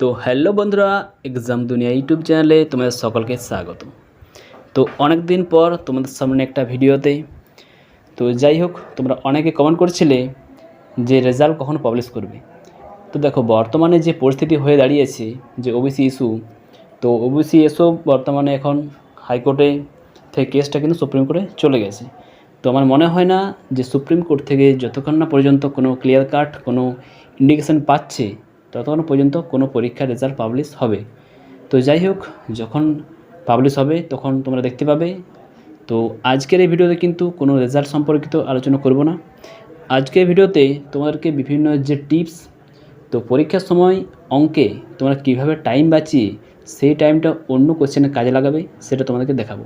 তো হ্যালো বন্ধুরা এক্সাম দুনিয়া ইউটিউব চ্যানেলে তোমাদের সকলকে স্বাগত। তো অনেক দিন পর তোমাদের সামনে একটা ভিডিওতে, তো যাই হোক, তোমরা অনেকে কমেন্ট করছিলে যে রেজাল্ট কখন পাবলিশ করবে। তো দেখো, বর্তমানে যে পরিস্থিতি হয়ে দাঁড়িয়েছে, যে ওবিসি ইস্যু তো ওবিসি ইস্যু বর্তমানে এখন হাইকোর্টে থেকে কেসটা কিন্তু সুপ্রিম কোর্টে চলে গেছে। তো আমার মনে হয় না যে সুপ্রিম কোর্ট থেকে যতক্ষণ না পর্যন্ত কোনো ক্লিয়ার কাট কোনো ইন্ডিকেশন পাচ্ছে ততক্ষণ পর্যন্ত কোনো পরীক্ষার রেজাল্ট পাবলিশ হবে। তো যাই হোক, যখন পাবলিশ হবে, তখন তোমরা দেখতে পাবে। তো আজকের এই ভিডিওতে কিন্তু কোনো রেজাল্ট সম্পর্কিত আলোচনা করব না। আজকের ভিডিওতে তোমাদেরকে বিভিন্ন যে টিপস তো পরীক্ষার সময় অঙ্কে তোমরা কীভাবে টাইম বাঁচিয়ে সেই টাইমটা অন্য কোশ্চেনে কাজে লাগাবে, সেটা তোমাদেরকে দেখাবো।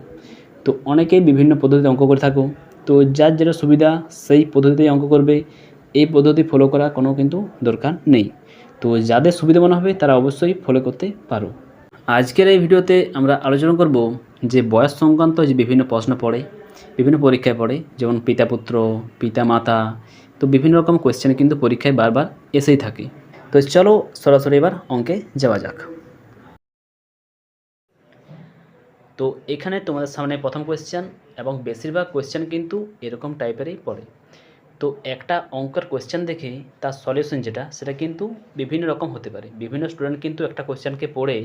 তো অনেকেই বিভিন্ন পদ্ধতিতে অঙ্ক করে থাকো। তো যার যেটা সুবিধা, সেই পদ্ধতিতেই অঙ্ক করবে। এই পদ্ধতি ফলো করা কোনো কিন্তু দরকার নেই। তো যাদের সুবিধা মনে হবে তারা অবশ্যই ফলো করতে পারো। আজকের এই ভিডিওতে আমরা আলোচনা করব যে বয়স সংক্রান্ত যে বিভিন্ন প্রশ্ন পড়ে, বিভিন্ন পরীক্ষায় পড়ে, যেমন পিতা পুত্র পিতা মাতা তো বিভিন্ন রকম কোয়েশ্চেন কিন্তু পরীক্ষায় বারবার এসেই থাকে। তো চলো সরাসরি এবার অঙ্কে যাওয়া যাক। তো এখানে তোমাদের সামনে প্রথম কোয়েশ্চেন এবং বেশিরভাগ কোয়েশ্চেন কিন্তু এরকম টাইপেরই পড়ে। তো একটা অঙ্কের কোয়েশ্চেন দেখে তার সলিউশন যেটা, সেটা কিন্তু বিভিন্ন রকম হতে পারে। বিভিন্ন স্টুডেন্ট কিন্তু একটা কোয়েশ্চেনকে পড়ে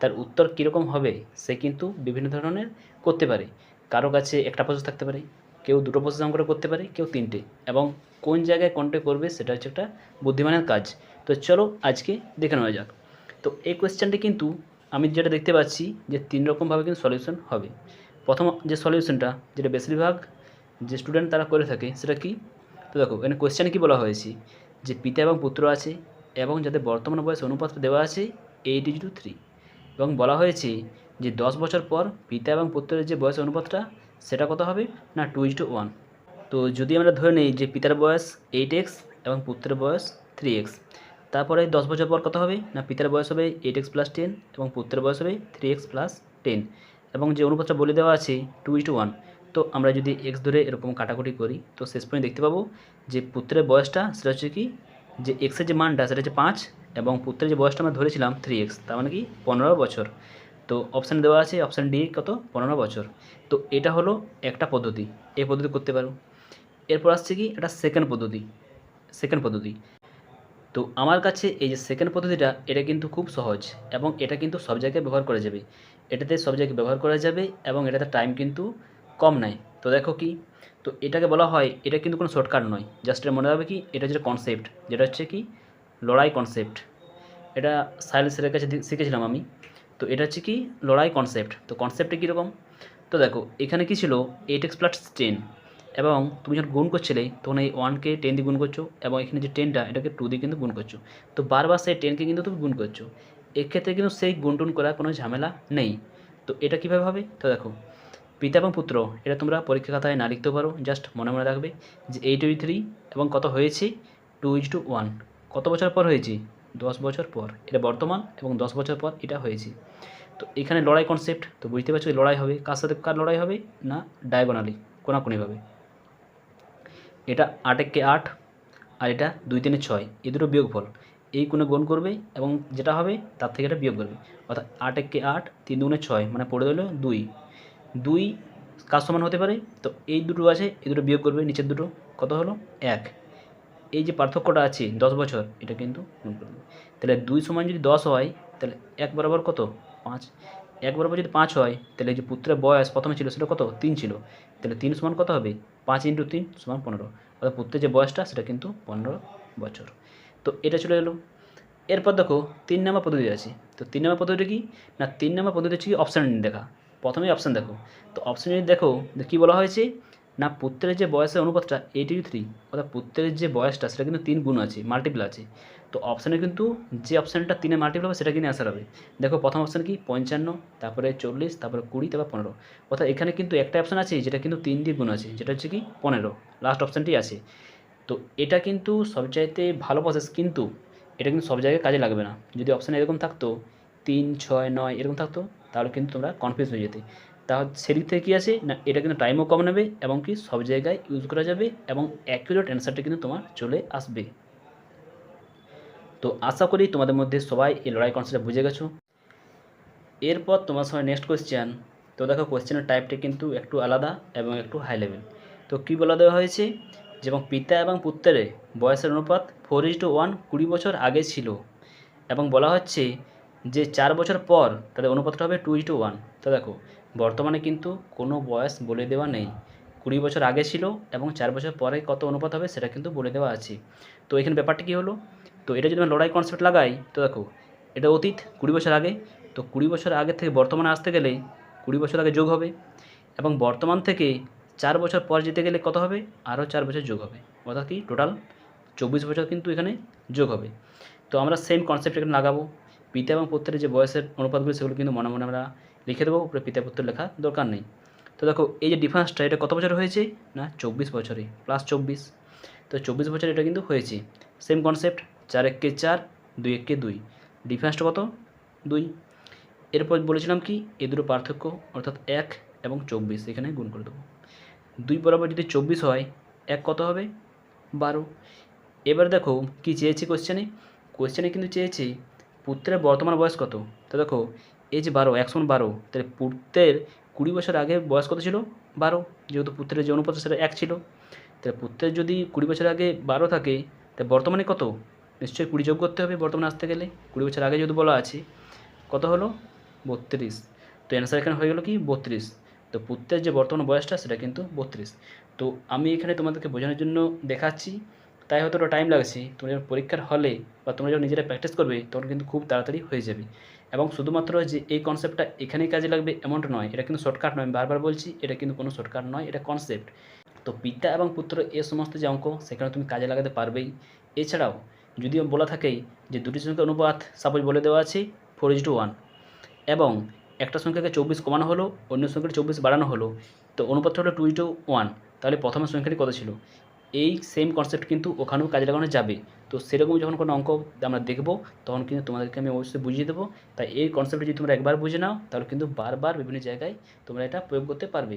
তার উত্তর কীরকম হবে, সে কিন্তু বিভিন্ন ধরনের করতে পারে। কারও কাছে একটা প্রসেস থাকতে পারে, কেউ দুটো প্রসেস অঙ্ক করে করতে পারে, কেউ তিনটে। এবং কোন জায়গায় কোনটা করবে, সেটা হচ্ছে একটা বুদ্ধিমানের কাজ। তো চলো আজকে দেখে নেওয়া যাক। তো এই কোয়েশ্চেনটি কিন্তু আমি যেটা দেখতে পাচ্ছি যে তিন রকমভাবে কিন্তু সলিউশন হবে। প্রথম যে সলিউশনটা যেটা বেশিরভাগ যে স্টুডেন্ট তারা করে থাকে, সেটা কি? তো দেখো, এখানে কোয়েশ্চেনে কী বলা হয়েছে? যে পিতা এবং পুত্র আছে এবং যাদের বর্তমান বয়স অনুপাতটা দেওয়া আছে এইট ইজ টু থ্রি এবং বলা হয়েছে যে দশ বছর পর পিতা এবং পুত্রের যে বয়স অনুপাতটা, সেটা কত হবে? না টু ইজ টু ওয়ান তো যদি আমরা ধরে নিই যে পিতার বয়স এইট এক্স এবং পুত্রের বয়স থ্রি এক্স তারপরে দশ বছর পর কত হবে? না, পিতার বয়স হবে এইট এক্স প্লাস টেন এবং পুত্রের বয়স হবে থ্রি এক্স প্লাস টেন এবং যে অনুপাতটা বলে দেওয়া আছে টু ইজ টু ওয়ান তো আমরা যদি এক্স ধরে এরকম কাটাকুটি করি, তো শেষ পর্যন্ত দেখতে পাবো যে পুত্রের বয়সটা সেটা হচ্ছে কি, যে এক্সের যে মানটা সেটা হচ্ছে পাঁচ এবং পুত্রের যে বয়সটা আমরা ধরেছিলাম থ্রি এক্স তার মানে কি পনেরো বছর। তো অপশান দেওয়া আছে অপশান ডি কত? পনেরো বছর। তো এটা হলো একটা পদ্ধতি। এই পদ্ধতি করতে পারো। এরপর আসছে কি এটা সেকেন্ড পদ্ধতি। সেকেন্ড পদ্ধতি। তো আমার কাছে এই যে সেকেন্ড পদ্ধতিটা, এটা কিন্তু খুব সহজ এবং এটা কিন্তু সব জায়গায় ব্যবহার করা যাবে। এটাতে সব জায়গায় ব্যবহার করা যাবে এবং এটাতে টাইম কিন্তু কম নেয় তো দেখো কি, তো এটাকে বলা হয়, এটা কিন্তু কোনো শর্টকাট নয়। জাস্ট এটা মনে রাখবে কি, এটা হচ্ছে কনসেপ্ট যেটা হচ্ছে কি, লড়াই কনসেপ্ট এটা স্যারের কাছে শিখেছিলাম আমি। তো এটা হচ্ছে কি, লড়াই কনসেপ্ট তো কনসেপ্টে কীরকম? তো দেখো, এখানে কি ছিল এইট এক্স প্লাস টেন এবং তুমি যখন গুণ করছিলে, তখন এই ওয়ানকে টেন দিয়ে গুণ করছ, এবং এখানে যে টেনটা এটাকে টু দিয়ে কিন্তু গুণ করছ। তো বারবার সেই টেনকে কিন্তু তুমি গুণ করছ। এক্ষেত্রে কিন্তু সেই গুণ টুন করার কোনো ঝামেলা নেই। তো এটা কীভাবে হবে? তো দেখো পিতা এবং পুত্র, এটা তোমরা পরীক্ষা খাতায় না লিখতে পারো জাস্ট মনে মনে রাখবে যে এইট উই থ্রি এবং কত হয়েছে? টু ইজ টু ওয়ান কত বছর পর হয়েছে? দশ বছর পর। এটা বর্তমান এবং দশ বছর পর এটা হয়েছে। তো এখানে লড়াই কনসেপ্ট তো বুঝতে পারছ লড়াই হবে। কার সাথে কার লড়াই হবে? না ডায়াগোনালি কোনাকুনিভাবে এটা আট একে আট আর এটা দুই তিনে ছয় এ দুটো বিয়োগফল। এই কোণে গুণ করবে এবং যেটা হবে, তার থেকে এটা বিয়োগ করবে। অর্থাৎ আট একে আট, তিন দুগুণে ছয় মানে পড়ে দিল দুই। দুই কার সমান হতে পারে, তো এই দুটো আছে, এই দুটো বিয়োগ করবে, নিচের দুটো, কত হলো? এক। এই যে পার্থক্যটা আছে দশ বছর, এটা কিন্তু গুণ করবে। তাহলে দুই সমান যদি দশ হয়, তাহলে এক বরাবর কত? পাঁচ। এক বরাবর যদি পাঁচ হয়, তাহলে যে পুত্রের বয়স প্রথমে ছিল, সেটা কত? তিন ছিল। তাহলে তিন সমান কত হবে? পাঁচ ইন্টু তিন সমান পনেরো। অর্থাৎ পুত্রের যে বয়সটা, সেটা কিন্তু পনেরো বছর। তো এটা চলে এলো। এরপর দেখো, তিন নম্বর পদ্ধতি আছে। তো তিন নম্বর পদ্ধতি কি? না, তিন নম্বর পদ্ধতি হচ্ছে কি? অপশান দেখা। প্রথমেই অপশান দেখো। তো অপশান যদি দেখো কী বলা হয়েছে? না, পুত্রের যে বয়সের অনুপাতটা এইটি থ্রি অর্থাৎ পুত্রের যে বয়সটা, সেটা কিন্তু তিন গুণ আছে মাল্টিপল আছে। তো অপশানে কিন্তু যে অপশানটা তিনে মাল্টিপল হবে, সেটা কিন্তু অ্যান্সার হবে? দেখো, প্রথম অপশান কি? পঞ্চান্ন, তারপরে চল্লিশ, তারপরে কুড়ি, তারপর পনেরো। অর্থাৎ এখানে কিন্তু একটা অপশান আছে, যেটা কিন্তু তিন দিয়ে গুণ আছে, যেটা হচ্ছে কি? পনেরো। লাস্ট অপশানটি আছে। তো এটা কিন্তু সবচাইতে ভালো প্রসেস কিন্তু এটা কিন্তু সব জায়গায় কাজে লাগবে না। যদি অপশান এরকম থাকতো, তিন, ছয়, নয়, এরকম থাকতো তাহলে কিন্তু তোমরা কনফিউজ হয়ে যেতে। তাহলে সেদিক থেকে কী আছে? না, এটা কিন্তু টাইমও কম নেবে এবং কি সব জায়গায় ইউজ করা যাবে এবং অ্যাকুরেট অ্যান্সারটা কিন্তু তোমার চলে আসবে। তো আশা করি তোমাদের মধ্যে সবাই এই লড়াই কনসেপ্ট বুঝে গেছো। এরপর তোমার সঙ্গে নেক্সট কোয়েশ্চেন তো দেখো কোয়েশ্চেনের টাইপটা কিন্তু একটু আলাদা এবং একটু হাই লেভেল তো কী বলা দেওয়া হয়েছে? যে এবং পিতা এবং পুত্রের বয়সের অনুপাত ফোর ইজ টু ওয়ান কুড়ি বছর আগে ছিল। এবং বলা হচ্ছে যে চার বছর পর তাদের অনুপাতটা হবে টু ইজ টু ওয়ান তো দেখো, বর্তমানে কিন্তু কোনো বয়স বলে দেওয়া নেই। কুড়ি বছর আগে ছিল এবং চার বছর পরে কত অনুপাত হবে সেটা কিন্তু বলে দেওয়া আছে। তো এখানে ব্যাপারটা কী হলো? তো এটা যদি আমরা লড়াই কনসেপ্ট লাগাই, তো দেখো, এটা অতীত, কুড়ি বছর আগে। তো কুড়ি বছর আগে থেকে বর্তমানে আসতে গেলে কুড়ি বছর আগে যোগ হবে এবং বর্তমান থেকে চার বছর পর যেতে গেলে কত হবে? আরও চার বছর যোগ হবে। অর্থাৎ কি? টোটাল চব্বিশ বছর কিন্তু এখানে যোগ হবে। তো আমরা সেম কনসেপ্ট এখানে লাগাবো। পিতা এবং পুত্রের যে বয়সের অনুপাতগুলি সেগুলো কিন্তু মনে মনে আমরা লিখে দেবো। উপরে পিতা পুত্র লেখা দরকার নেই। তো দেখো, এই যে ডিফারেন্সটা এটা কত বছর হয়েছে? না, চব্বিশ বছরে প্লাস চব্বিশ। তো চব্বিশ বছর এটা কিন্তু হয়েছে। সেম কনসেপ্ট চার এককে চার, দুই এককে দুই। ডিফারেন্সটা কত? দুই। এরপর বলেছিলাম কি? এ দুটো পার্থক্য, অর্থাৎ এক এবং চব্বিশ, এখানে গুণ করে দেবো। দুই বরাবর যদি চব্বিশ হয়, এক কত হবে? বারো। এবার দেখো, কি চেয়েছে কোশ্চেনে কোশ্চেনে কিন্তু চেয়েছে পুত্রের বর্তমান বয়স কত? তো দেখো যে বারো একশো বারো, তাহলে পুত্রের কুড়ি বছর আগে বয়স কত ছিল? বারো, যেহেতু পুত্রের যে অনুপাত সেটা এক ছিল। তাহলে পুত্রের যদি কুড়ি বছর আগে বারো থাকে, তাহলে বর্তমানে কত? নিশ্চয়ই কুড়ি যোগ করতে হবে বর্তমানে আসতে গেলে। কুড়ি বছর আগে যেহেতু বলা আছে, কত হলো? বত্রিশ। তো অ্যান্সার এখানে হয়ে গেলো কি? বত্রিশ। তো পুত্রের যে বর্তমান বয়সটা, সেটা কিন্তু বত্রিশ। তো আমি এখানে তোমাদেরকে বোঝানোর জন্য দেখাচ্ছি তাই হয়তো ওটা টাইম লাগছে তোমরা যখন পরীক্ষার হলে বা তোমরা যখন নিজেরা প্র্যাকটিস করবে, তখন কিন্তু খুব তাড়াতাড়ি হয়ে যাবে। এবং শুধুমাত্র যে এই কনসেপ্টটা এখানেই কাজে লাগবে এমনটা নয়, এটা কিন্তু শর্টকাট নয়। আমি বারবার বলছি, এটা কিন্তু কোনো শর্টকাট নয়, এটা কনসেপ্ট তো পিতা এবং পুত্র এ সমস্ত যে অঙ্ক, সেখানে তুমি কাজে লাগাতে পারবেই। এছাড়াও যদিও বলা থাকেই যে দুটি সংখ্যা অনুপাত সাপোজ বলে দেওয়া আছে ফোর ইজ টু ওয়ান এবং একটা সংখ্যাকে চব্বিশ কমানো হলো, অন্য সংখ্যাটি চব্বিশ বাড়ানো হলো, তো অনুপাতটা হলো টু ইজ টু ওয়ান তাহলে প্রথমের সংখ্যাটি কত ছিল? এই সেম কনসেপ্ট কিন্তু ওখানেও কাজে লাগানো যাবে। তো সেরকম যখন কোনো অঙ্ক আমরা দেখব, তখন কিন্তু তোমাদেরকে আমি অবশ্যই বুঝিয়ে দেবো। তাই এই কনসেপ্টটা যদি তোমরা একবার বুঝে নাও, তাহলে কিন্তু বারবার বিভিন্ন জায়গায় তোমরা এটা প্রয়োগ করতে পারবে।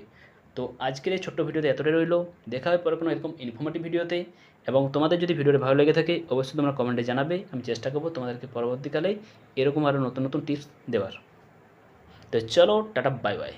তো আজকের এই ছোট্ট ভিডিওতে এতটাই রইল। দেখা হবে পরে কোনো এরকম ইনফরমেটিভ ভিডিওতে। এবং তোমাদের যদি ভিডিওটা ভালো লেগে থাকে, অবশ্যই তোমরা কমেন্টে জানাবে। আমি চেষ্টা করব তোমাদেরকে পরবর্তীকালে এরকম আরও নতুন নতুন টিপস দেওয়ার। তো চলো, টাটা বাই বাই